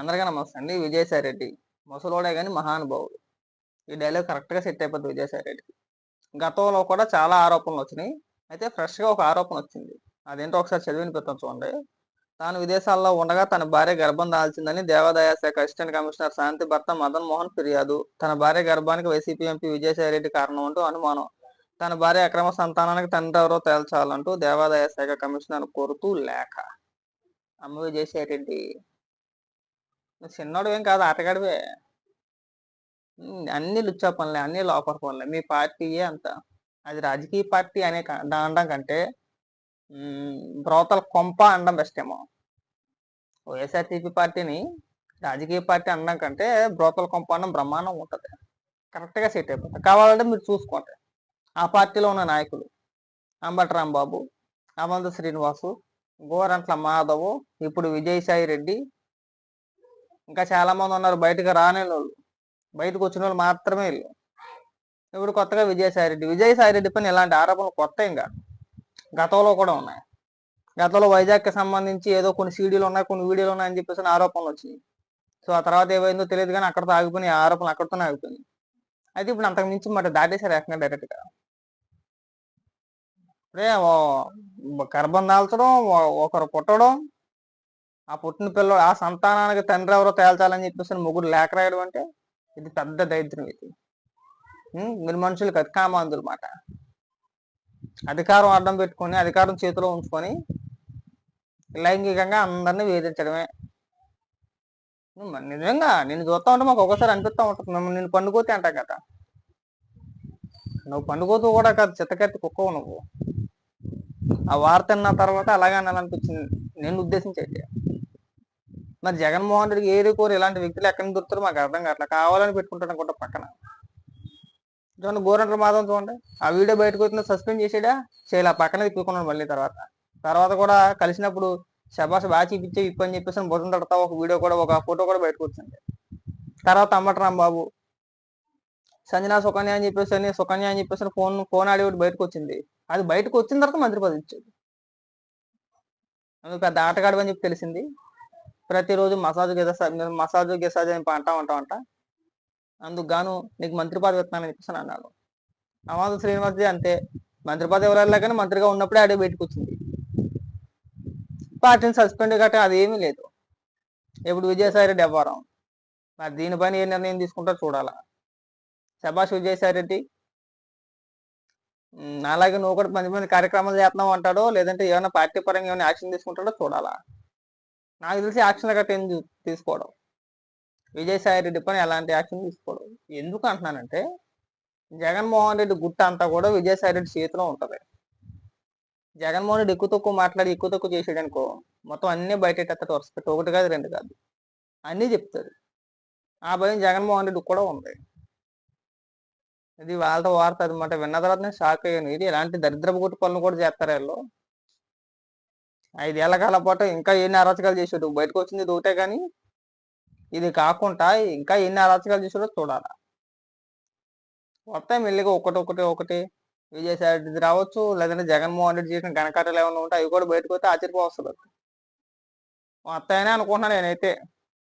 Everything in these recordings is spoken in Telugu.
అందరికీ నమస్తే అండి. విజయసాయి రెడ్డి. ముసలోడే కానీ మహానుభావుడు. ఈ డైలాగ్ కరెక్ట్గా సెట్ అయిపోద్ది విజయసాయి రెడ్డికి గతంలో కూడా చాలా ఆరోపణలు వచ్చినాయి. అయితే ఫ్రెష్గా ఒక ఆరోపణ వచ్చింది. అదేంటో ఒకసారి చదివినిపిస్తాం చూడండి. తాను విదేశాల్లో ఉండగా తన భార్య గర్భం దాల్చిందని దేవాదాయ శాఖ అసిస్టెంట్ కమిషనర్ శాంతి భర్త మదన్ మోహన్ ఫిర్యాదు. తన భార్య గర్భానికి వైసీపీ ఎంపీ విజయసాయి రెడ్డి కారణం అంటూ అనుమానం. తన భార్య అక్రమ సంతానానికి తండ్రి ఎవరో తేల్చాలంటూ దేవాదాయ శాఖ కమిషనర్ కోరుతూ లేఖ. అమ్మ విజయసాయి రెడ్డి. చిన్నోడు ఏం కాదు ఆటగాడివే. అన్ని లుచ్చా పనులే అన్ని లోపల పనులే. మీ పార్టీయే అంత. అది రాజకీయ పార్టీ అనే అనడం కంటే బ్రోతల కొంప అనడం బెస్ట్ ఏమో. వైఎస్ఆర్సీపీ పార్టీని రాజకీయ పార్టీ అనడం కంటే బ్రోతల కొంప అనడం బ్రహ్మాండం ఉంటుంది. కరెక్ట్గా సెట్ అయిపోతుంది కావాలంటే మీరు చూసుకోండి. ఆ పార్టీలో ఉన్న నాయకులు అంబటి రాంబాబు అమంత శ్రీనివాసు గోరంట్ల మాధవ్ ఇప్పుడు విజయసాయి రెడ్డి ఇంకా చాలా మంది ఉన్నారు. బయటకు రాని వాళ్ళు బయటకు వచ్చిన వాళ్ళు మాత్రమే వీళ్ళు ఇప్పుడు కొత్తగా విజయసాయి రెడ్డి విజయసాయి రెడ్డి పైన ఇలాంటి ఆరోపణలు కొత్త ఇంకా. గతంలో కూడా ఉన్నాయి. గతంలో వైజాగ్కి సంబంధించి ఏదో కొన్ని సీడీలు ఉన్నాయి కొన్ని వీడియోలు ఉన్నాయని చెప్పేసి ఆరోపణలు వచ్చినాయి. సో ఆ తర్వాత ఏమైందో తెలియదు కానీ అక్కడతో ఆగిపోయినాయి. ఆ ఆరోపణలు అక్కడితోనే ఆగిపోయినాయి. అయితే ఇప్పుడు అంతకు మించి మాట దాటేశారు ఏకంగా డైరెక్ట్గా ఇప్పుడే గర్భం దాల్చడం ఒకరు పుట్టడం ఆ పుట్టిన పిల్ల ఆ సంతానానికి తండ్రి ఎవరో తేల్చాలని చెప్పేసి ముగ్గురు లేఖ రాయడం అంటే ఇది పెద్ద దైద్యం ఇది. మీరు మనుషులు కాదు మాట అధికారం అడ్డం పెట్టుకొని అధికారం చేతిలో ఉంచుకొని లైంగికంగా అందరినీ వేధించడమే. మరి నిజంగా నేను చూస్తా ఉంటే మాకు ఒకసారి అనిపిస్తా ఉంటుంది. మేము నేను పండుకోతే అంటాం కదా. నువ్వు పండుకోతూ కూడా కాదు చిత్తకెత్తి కుక్కవు నువ్వు. ఆ వార్త విన్న తర్వాత అలాగే అనాలనిపించింది. నేను ఉద్దేశించి అయితే మరి జగన్మోహన్ రెడ్డికి ఏరి కోరి ఇలాంటి వ్యక్తులు ఎక్కడ నుంచి దొరుకుతారో మాకు అర్థం కావట్లేదు కావాలని పెట్టుకుంటాడు అనుకుంటా పక్కన. చూడండి గోరంట్ల మాధవం చూడండి. ఆ వీడియో బయటకు వచ్చిన సస్పెండ్ చేసాడా? చేయలే పక్కన తిప్పుకున్నాడు మళ్ళీ తర్వాత. తర్వాత కూడా కలిసినప్పుడు శబాష్ బాగా చూపించే ఇప్పు అని చెప్పేసి బుధం తడతా ఒక వీడియో కూడా ఒక ఫోటో కూడా బయటకు వచ్చింది. తర్వాత అంబటరాం బాబు సంజనా సుకన్య అని చెప్పేసి అని సుకన్య అని చెప్పేసి ఫోన్ ఫోన్ ఆడి బయటకు వచ్చింది. అది బయటకు వచ్చిన తర్వాత మంత్రి పదవి ఇచ్చాడు. అందుకు పెద్ద ఆటగాడు అని చెప్పి తెలిసింది. ప్రతిరోజు మసాజ్ గిసాజ్ మసాజ్ గెసాజ్ అని అంటా ఉంటా అంట. అందుకు గాను నీకు మంత్రి పదవి ఇస్తున్నానని చెప్పేసి అన్నాడు అమాంత శ్రీనివాసజీ అంతే మంత్రి పదవి ఎవరు కానీ మంత్రిగా ఉన్నప్పుడే అడిగి పెట్టుకొచ్చింది వచ్చింది పార్టీని సస్పెండ్ గట్రా అది ఏమీ లేదు. ఇప్పుడు విజయసాయి రెడ్డి వ్యవహారం మరి దీనిపైన ఏ నిర్ణయం తీసుకుంటారో చూడాలా. శభాష్ విజయసాయి రెడ్డి అలాగే నువ్వు కూడా మంచి మంది కార్యక్రమాలు చేస్తున్నావు అంటాడో లేదంటే ఏమైనా పార్టీ పరంగా ఏమైనా యాక్షన్ తీసుకుంటాడో చూడాలా. నాకు తెలిసి యాక్షన్ గట్రా ఏం తీసుకోవడం. విజయసాయి రెడ్డి పైన ఎలాంటి యాక్షన్ తీసుకోవడం. ఎందుకు అంటున్నానంటే జగన్మోహన్ రెడ్డి గుట్ట అంతా కూడా విజయసాయి రెడ్డి చేతిలో ఉంటుంది. జగన్మోహన్ రెడ్డి ఎక్కువ తక్కువ మాట్లాడి ఎక్కువ తక్కువ చేసాడు అనుకో మొత్తం అన్నీ బయట వరుసపెట్టి ఒకటి కాదు రెండు కాదు. అన్నీ చెప్తాడు ఆ భయం జగన్మోహన్ రెడ్డి కూడా ఉంది. ఇది వాళ్ళతో వార్త అనమాట విన్న తర్వాత నేను షాక్ అయ్యాను. ఇది ఎలాంటి దరిద్రపు గుట్టు పనులు కూడా చేస్తారు వీళ్ళు. ఐదేళ్ళ కాల పాటు ఇంకా ఎన్ని అరాచకాలు చేసాడు బయటకు వచ్చింది ఇది కానీ ఇది కాకుండా ఇంకా ఎన్ని అరాచకాలు చేసాడో చూడాలా. మొత్తం మెల్లిగా ఒకటి ఒకటి ఒకటి విజయసాయి రావచ్చు లేదంటే జగన్మోహన్ రెడ్డి చేసిన ఘనకార్యాలు ఏమైనా ఉంటే అవి కూడా బయటకు వస్తే ఆశ్చర్యపోవస్తుంది మొత్తమైనా అనుకుంటున్నాను నేనైతే.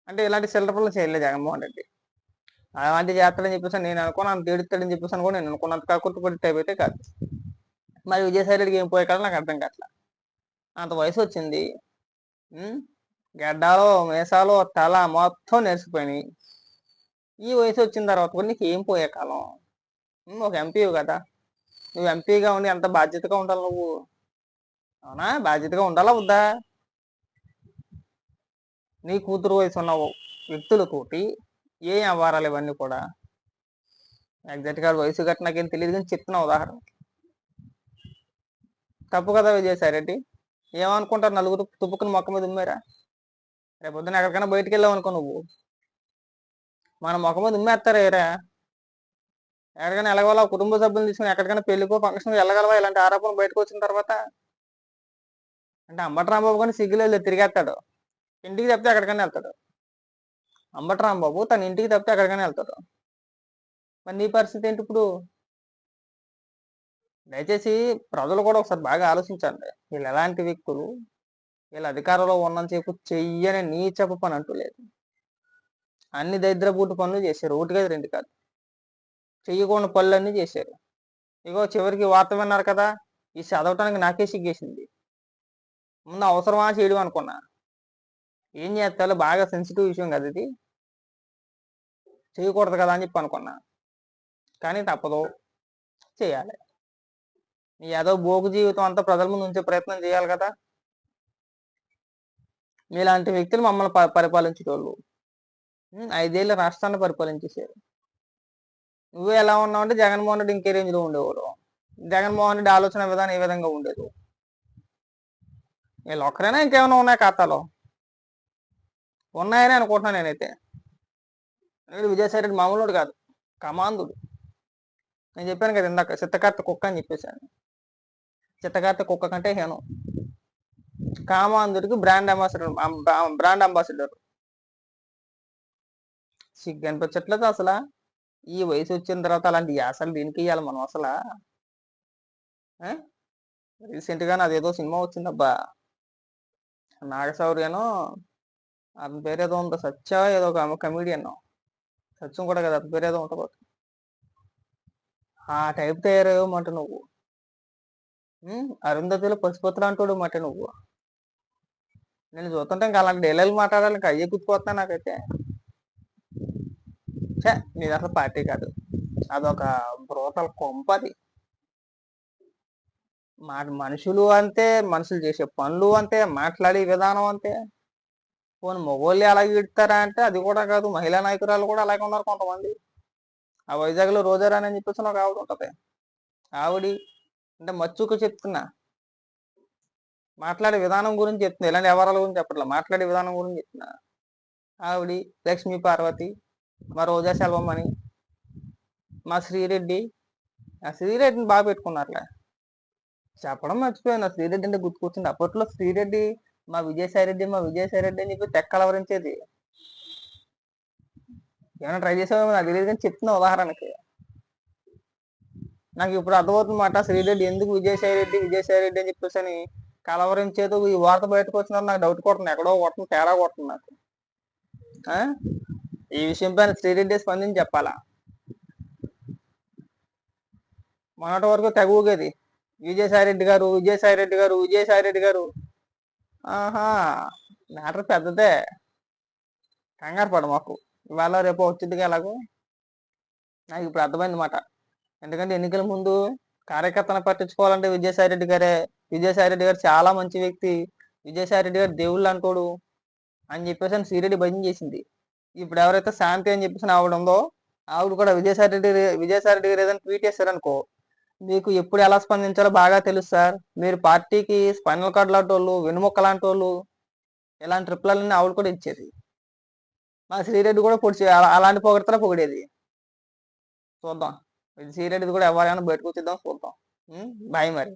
అంటే ఇలాంటి చిల్లర చేయలేదు జగన్మోహన్ రెడ్డి. అలాంటి చేస్తాడని చెప్పేసి నేను అనుకున్నాను తీడుతాడని చెప్పేసి అనుకో నేను అనుకున్నంత కాకుండా టైప్ అయితే కాదు. మరి విజయసాయి రెడ్డికి ఏం పోయే కదా నాకు అర్థం కావట్లేదు అంత వయసు వచ్చింది గడ్డాలు మీసాలు తల మొత్తం నెరిసిపోయినాయి. ఈ వయసు వచ్చిన తర్వాత కూడా నీకు ఏం పోయే కాలం? ఒక ఎంపీ కదా. నువ్వు ఎంపీగా ఉండి ఎంత బాధ్యతగా ఉండాలి నువ్వు? అవునా? బాధ్యతగా ఉండాలా వద్దా? నీ కూతురు వయసు ఉన్న వ్యక్తులతోటి ఏ వ్యవహారాలు ఇవన్నీ కూడా? ఎగ్జాక్ట్గా వయసు గట్టి నాకేం తెలియదు కానీ చెప్తున్నా ఉదాహరణ తప్పు కదా విజయసాయి రెడ్డి ఏమనుకుంటారు? నలుగురు తుప్పుకుని మొక్క మీద ఉమ్మారా? రేపు పొద్దున ఎక్కడికైనా బయటికి వెళ్ళావు అనుకో నువ్వు. మన మొక్క మీద ఉమ్మేస్తారా ఏరా. ఎక్కడికైనా వెళ్ళగలవా కుటుంబ సభ్యులు తీసుకుని ఎక్కడికైనా పెళ్ళికో ఫంక్షన్ వెళ్ళగలవా ఇలాంటి ఆరోపణలు బయటకు వచ్చిన తర్వాత? అంటే అంబటి రాంబాబు కానీ సిగ్గులేదు తిరిగేస్తాడు. ఇంటికి తప్పితే ఎక్కడికైనా వెళ్తాడు. అంబటి రాంబాబు తన ఇంటికి తప్పితే ఎక్కడికైనా వెళ్తాడు. మరి నీ పరిస్థితి ఏంటి ఇప్పుడు? దయచేసి ప్రజలు కూడా ఒకసారి బాగా ఆలోచించండి. వీళ్ళు ఎలాంటి వ్యక్తులు? వీళ్ళ అధికారంలో ఉన్నంతసేపు చెయ్యని నీచపు పని అంటూ లేదు. అన్ని దరిద్ర బూటు పనులు చేశారు. ఒకటి కాదు రెండు కాదు. చెయ్యకుండా పనులన్నీ చేశారు. ఇగో చివరికి వార్త విన్నారు కదా? ఈ చదవటానికి నాకే సిగ్గేసింది. ముందు అవసరమా చేయడం అనుకున్నా. ఏం చేస్తాలో బాగా సెన్సిటివ్ విషయం కదా ఇది. చేయకూడదు కదా అని చెప్పి అనుకున్నా. కానీ తప్పదు. చేయాలి. ఏదో భోగు జీవితం అంతా ప్రజల ముందు ఉంచే ప్రయత్నం చేయాలి కదా. మీలాంటి వ్యక్తులు మమ్మల్ని పరిపాలించేటోళ్ళు. ఐదేళ్ళు రాష్ట్రాన్ని పరిపాలించేసారు నువ్వు ఎలా ఉన్నావు అంటే జగన్మోహన్ రెడ్డి ఇంకే రేంజ్లో ఉండేవాడు. జగన్మోహన్ రెడ్డి ఆలోచన విధానం ఏ విధంగా ఉండేది? వీళ్ళు ఒక్కరైనా ఇంకేమైనా ఉన్నాయి ఖాతాలో? ఉన్నాయని అనుకుంటున్నాను నేనైతే. ఎందుకంటే విజయసాయి రెడ్డి మామూలుడు కాదు. కమాందుడు. నేను చెప్పాను కదా ఇందాక చిత్తకార్త కుక్క అని చెప్పేశాను చిత్తకార్త కుక్క కంటే హీనం. కామాంధుడికి బ్రాండ్ అంబాసిడర్ బ్రాండ్ అంబాసిడర్. సిగ్గు అనిపించట్లేదు అసలు ఈ వయసు వచ్చిన తర్వాత అలాంటి యాసలు దీనికి ఇవ్వాలి మనం అసలు? రీసెంట్గా అదేదో సినిమా వచ్చిందబ్బా. నాగశౌర్యను అతని పేరు ఏదో ఉందో సత్య ఏదో ఒక కమిడియన్ సత్యం కూడా కదా అతని పేరు ఏదో ఉంటుంది. ఆ టైప్ తయారయ్యమంట నువ్వు. అరుంధతిలో పసిపోతులు అంటాడు మాట నువ్వు. నేను చూస్తుంటే ఇంకా అలాంటి డైలాగులు మాట్లాడాలి ఇంకా అయ్యే గుర్తుపోతున్నా నాకైతే. ఛే నీది అసలు పార్టీ కాదు. అదొక బ్రోతల కొంపది మా మనుషులు అంతే మనుషులు చేసే పనులు అంతే మాట్లాడే విధానం అంతే. పోనీ మగోళ్ళు అలాగే ఇడతారా అంటే అది కూడా కాదు మహిళా నాయకురాలు కూడా అలాగే ఉన్నారు కొంతమంది. ఆ వైజాగ్లో రోజారాని అని చెప్పేసి ఒక ఆవిడ ఉంటుంది. ఆవిడి అంటే మచ్చుకు చెప్తున్నా. మాట్లాడే విధానం గురించి చెప్తున్నా. ఇలాంటి వ్యవహారాల గురించి చెప్పట్లా. మాట్లాడే విధానం గురించి చెప్తున్నా. ఆవిడి లక్ష్మీ పార్వతి మా రోజా సెల్వం అని మా శ్రీరెడ్డి. ఆ శ్రీరెడ్డిని బాగా పెట్టుకున్నారులే. చెప్పడం మర్చిపోయాను. ఆ శ్రీరెడ్డి అంటే గుర్తుకొచ్చింది అప్పట్లో శ్రీరెడ్డి మా విజయసాయి రెడ్డి మా విజయసాయి రెడ్డి అని చెప్పి తెక్కలవరించేది ఏమైనా ట్రై చేసామో నాకు తెలియదు కానీ చెప్తున్నా ఉదాహరణకి. నాకు ఇప్పుడు అర్థమవుతుంది మాట. శ్రీరెడ్డి ఎందుకు విజయసాయి రెడ్డి విజయసాయి రెడ్డి అని చెప్పేసి అని కలవరించేది ఈ వార్త బయటకు వచ్చిన నాకు డౌట్ కొడుతుంది. ఎక్కడో కొట్టను తేడా కొట్టను నాకు. ఈ విషయం పైన శ్రీరెడ్డి స్పందించి చెప్పాలా? మొన్నటి వరకు తెగ విజయసాయి రెడ్డి గారు విజయసాయి రెడ్డి గారు విజయసాయి రెడ్డి గారు. ఆహా మ్యాటర్ పెద్దదే. కంగారు పడ మాకు. ఇవాళ రేపు వచ్చిందిగా ఎలాగో. నాకు ఇప్పుడు అర్థమైంది మాట. ఎందుకంటే ఎన్నికల ముందు కార్యకర్తను పట్టించుకోవాలంటే విజయసాయి రెడ్డి గారే. విజయసాయి రెడ్డి గారు చాలా మంచి వ్యక్తి. విజయసాయి రెడ్డి గారు దేవుళ్ళు అనుకోడు అని చెప్పేసి అని శ్రీరెడ్డి భజన చేసింది. ఇప్పుడు ఎవరైతే శాంతి అని చెప్పేసి ఆవిడ ఉందో ఆవిడ కూడా విజయసాయి రెడ్డి విజయసాయి రెడ్డి గారు ఏదైనా ట్వీట్ చేశారనుకో మీకు ఎప్పుడు ఎలా స్పందించాలో బాగా తెలుసు సార్. మీరు పార్టీకి స్పైనల్ కార్డ్ లాంటి వాళ్ళు వెనుముక్క లాంటి వాళ్ళు ఇలాంటి ట్రిప్లన్నీ ఆవిడ కూడా ఇచ్చేది. మా శ్రీరెడ్డి కూడా పొడిచి అలా- అలాంటి పొగడతనే పొగిడేది. చూద్దాం. ఇది కూడా ఎవరైనా బయటకు వచ్చిద్దాం చూద్దాం. బాయ్ మరి.